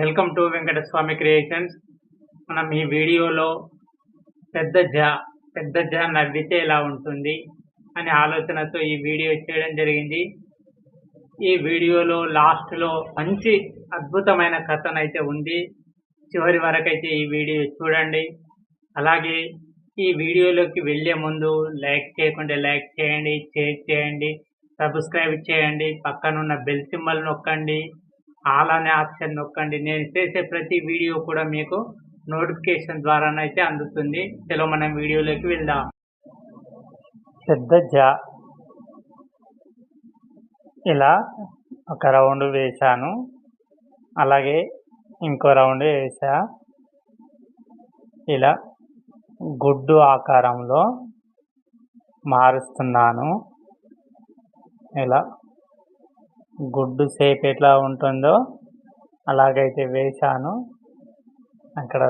Welcome to Venkataswamy creations. మనం ఈ వీడియోలో పెద్ద జా పెద్ద జా నవ్వితే ఎలా ఉంటుంది అనే ఆలోచనతో ఈ వీడియో చేయడం జరిగింది. ఈ వీడియోలో లాస్ట్లో మంచి అద్భుతమైన కథనైతే ఉంది. చివరి వరకైతే ఈ వీడియో చూడండి. అలాగే ఈ వీడియోలోకి వెళ్ళే ముందు లైక్ చేయకుండా లైక్ చేయండి షేర్ చేయండి సబ్స్క్రైబ్ చేయండి పక్కనున్న బెల్ సింబల్ నొక్కండి. ఆల్ అనే ఆప్షన్ నొక్కండి. నేను చేసే ప్రతి వీడియో కూడా మీకు నోటిఫికేషన్ ద్వారానైతే అందుతుంది. సెలవు మనం వీడియోలోకి వెళ్దాం. పెద్ద జా. ఇలా ఒక రౌండ్ వేశాను. అలాగే ఇంకో రౌండ్ వేసా ఇలా గుడ్డు ఆకారంలో మారుస్తున్నాను. ఇలా గుడ్డు షేప్ ఎట్లా ఉంటుందో అలాగైతే వేశాను. అక్కడ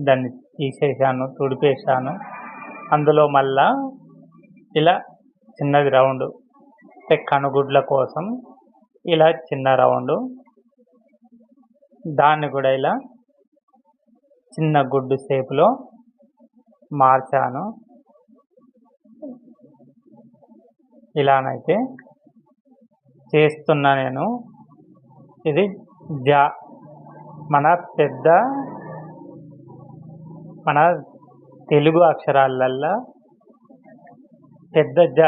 దాన్ని తీసేసాను తుడిపేశాను. అందులో మళ్ళా ఇలా చిన్నది రౌండ్ అంటే కనుగుడ్ల కోసం ఇలా చిన్న రౌండ్ దాన్ని కూడా ఇలా చిన్న గుడ్డు షేప్లో మార్చాను. ఇలానైతే చేస్తున్నా నేను. ఇది జా. మన పెద్ద మన తెలుగు అక్షరాలల్లో పెద్ద జ.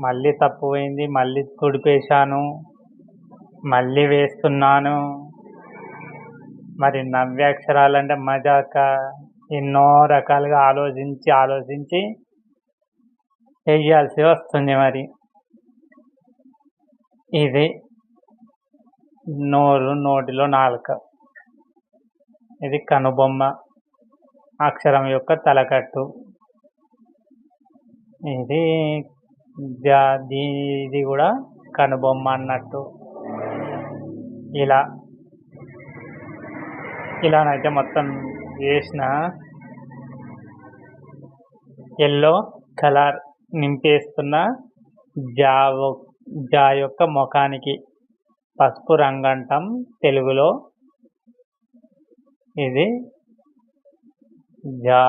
మళ్ళీ తప్పుపోయింది మళ్ళీ తుడిపేశాను మళ్ళీ వేస్తున్నాను. మరి నవ్య అంటే మజాక ఎన్నో రకాలుగా ఆలోచించి ఆలోచించి వేయాల్సి వస్తుంది మరి. ఇది నోరు నోటిలో నాలుక. ఇది కనుబొమ్మ అక్షరం యొక్క తలకట్టు. ఇది ఇది కూడా కనుబొమ్మ అన్నట్టు. ఇలా. ఇలానైతే మొత్తం వేసిన ఎల్లో కలర్ నింపేస్తున్న జావ జా యొక్క ముఖానికి పసుపు రంగంటం తెలుగులో. ఇది జా.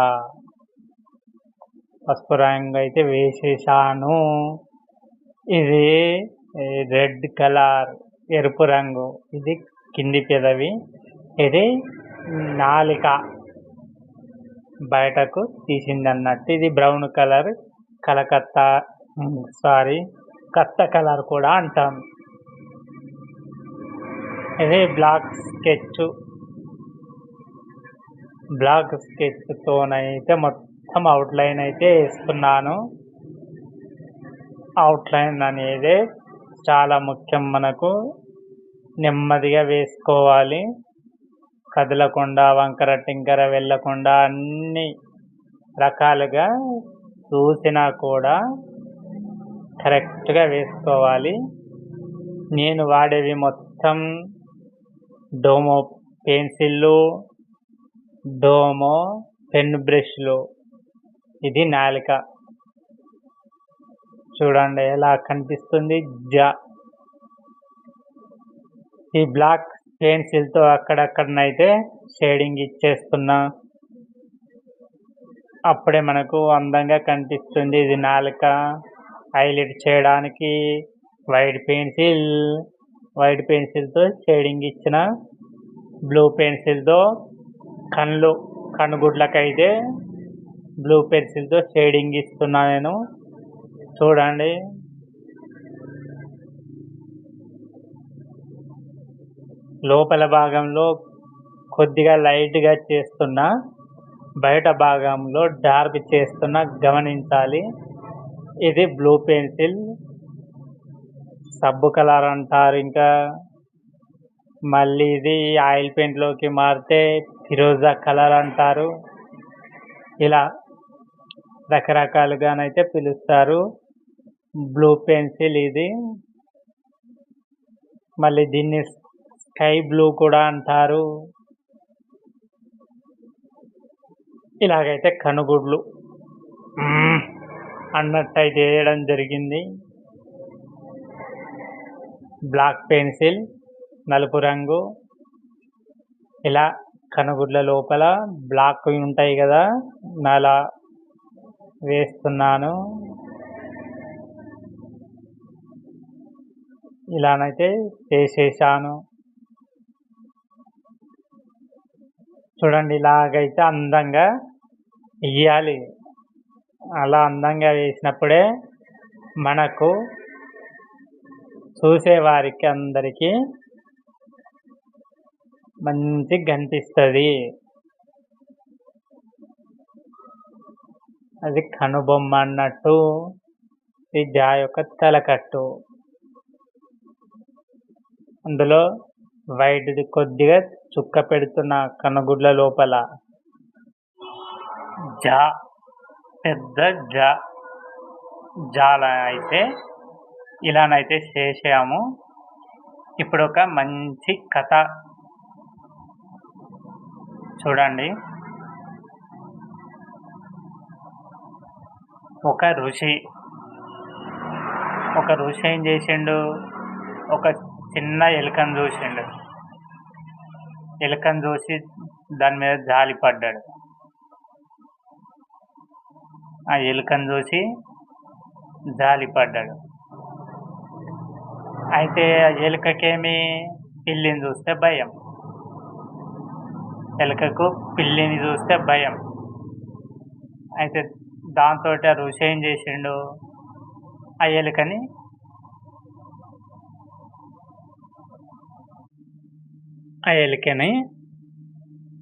పసుపు రంగు అయితే వేసేసాను. ఇది రెడ్ కలర్ ఎరుపు రంగు. ఇది కింది పెదవి. ఇది నాలిక బయటకు తీసింది అన్నట్టు ఇది బ్రౌన్ కలర్ కలకత్తా సారీ. కత్త కలర్ కూడా అంటాం. ఇది బ్లాక్ స్కెచ్ బ్లాక్ స్కెచ్తోనైతే మొత్తం అవుట్లైన్ అయితే వేస్తున్నాను. అవుట్లైన్ అనేది చాలా ముఖ్యం మనకు. నెమ్మదిగా వేసుకోవాలి. కదలకుండా వంకర టింకర వెళ్ళకుండా అన్ని రకాలుగా చూసినా కూడా కరెక్ట్గా వేసుకోవాలి. నేను వాడేవి మొత్తం డోమో పెన్సిళ్ళు డోమో పెన్ బ్రష్లు. ఇది నాలిక. చూడండి ఎలా కనిపిస్తుంది. జ. ఈ బ్లాక్ పెన్సిల్తో అక్కడక్కడనైతే షేడింగ్ ఇచ్చేస్తున్నా. అప్పుడే మనకు అందంగా కనిపిస్తుంది. ఇది నాలుక. హైలైట్ చేయడానికి వైట్ పెన్సిల్ వైట్ పెన్సిల్తో షేడింగ్ ఇచ్చిన బ్లూ పెన్సిల్తో కళ్ళు కనుగుడ్లకైతే బ్లూ పెన్సిల్తో షేడింగ్ ఇస్తున్నా నేను. చూడండి. లోపల భాగంలో కొద్దిగా లైట్గా చేస్తున్నా బయట భాగంలో డార్క్ చేస్తున్నా గమనించాలి. ఇది బ్లూ పెన్సిల్. సబ్బు కలర్ అంటారు ఇంకా. మళ్ళీ ఇది ఆయిల్ పెయింట్లోకి మారితే ఫిరోజా కలర్ అంటారు. ఇలా రకరకాలుగానైతే పిలుస్తారు. బ్లూ పెన్సిల్ ఇది. మళ్ళీ దీన్ని స్కై బ్లూ కూడా అంటారు. ఇలాగైతే కనుగుడ్లు. అన్నట్టయితే వేయడం జరిగింది. బ్లాక్ పెన్సిల్ నలుపు రంగు ఇలా కనుగుడ్ల లోపల బ్లాక్ ఉంటాయి కదా అలా వేస్తున్నాను. ఇలానైతే చేసేసాను చూడండి ఇలాగైతే అందంగా ఇయ్యాలి. అలా అందంగా వేసినప్పుడే మనకు చూసేవారికి అందరికీ మంచి కనిపిస్తుంది అది కనుబొమ్మ అన్నట్టు ఇది జా యొక్క తలకట్టు. అందులో వైట్ది కొద్దిగా చుక్క పెడుతున్న కనుగుడ్ల లోపల. జా పెద్ద జా జాల అయితే ఇలానైతే చేసాము ఇప్పుడు ఒక మంచి కథ చూడండి. ఒక ఋషి ఒక ఋషి ఏం చేసిండు? ఒక చిన్న ఎలుకను చూసిండు. ఎలుకను చూసి దాని మీద జాలి పడ్డాడు. ఆ ఎలుకను చూసి జాలిపడ్డాడు అయితే ఆ ఎలుకకేమి పిల్లిని చూస్తే భయం. ఎలుకకు పిల్లిని చూస్తే భయం. అయితే దాంతో ఆ ఋషి ఏం చేసిండు? ఆ ఎలుకని ఆ ఎలుకని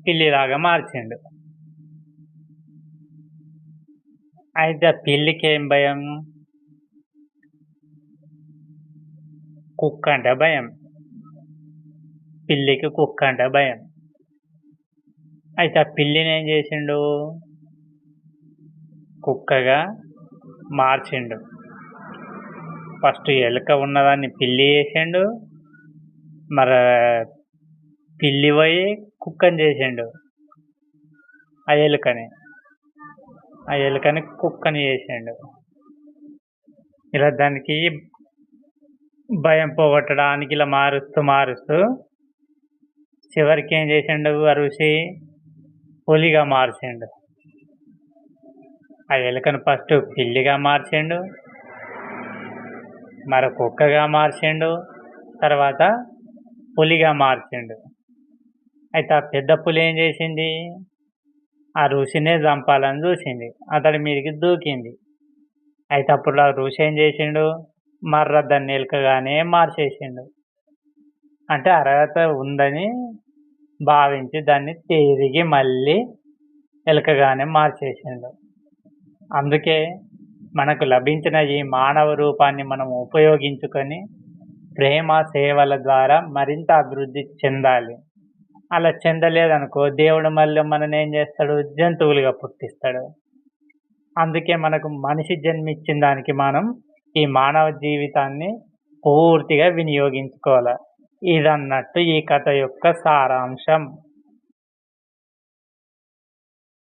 పిల్లిలాగా మార్చిండు. అయితే ఆ పిల్లికి ఏం భయం? కుక్క అంటే భయం. పిల్లికి కుక్క అంటే భయం. అయితే ఆ పిల్లిని ఏం చేసిండు? కుక్కగా మార్చిండు. ఫస్ట్ ఎలుక ఉన్నదాన్ని పిల్లి చేసిండు. మరి పిల్లి పోయి కుక్కని చేసిండు. ఆ ఎలుకని. ఆ ఎలుకని కుక్కని చేసిండు. ఇలా దానికి భయం పోగొట్టడానికి ఇలా మారుస్తూ మారుస్తూ చివరికి ఏం చేసిండు అరుసి పులిగా మార్చిండు. ఆ ఎలుకను ఫస్ట్ పిల్లిగా మార్చిండు. మరి కుక్కగా మార్చిండు. తర్వాత పులిగా మార్చిండు. అయితే ఆ పెద్ద పులి ఏం చేసింది? ఆ ఋషినే చంపాలని చూసింది. అతడి మీదకి దూకింది. అయితే అప్పుడు ఆ ఋషి ఏం చేసిండు? మర్ర దాన్ని ఎలుకగానే మార్చేసిండు. అంటే అర్హత ఉందని భావించి దాన్ని తిరిగి మళ్ళీ ఎలకగానే మార్చేసిండు. అందుకే మనకు లభించిన ఈ మానవ రూపాన్ని మనం ఉపయోగించుకొని ప్రేమ సేవల ద్వారా మరింత అభివృద్ధి చెందాలి. అలా చెందలేదనుకో దేవుడు మళ్ళీ మనని ఏం చేస్తాడు? జంతువులుగా పుట్టిస్తాడు. అందుకే మనకు మనిషి జన్మిచ్చిన దానికి మనం ఈ మానవ జీవితాన్ని పూర్తిగా వినియోగించుకోవాలి. ఇదన్నట్టు ఈ కథ యొక్క సారాంశం.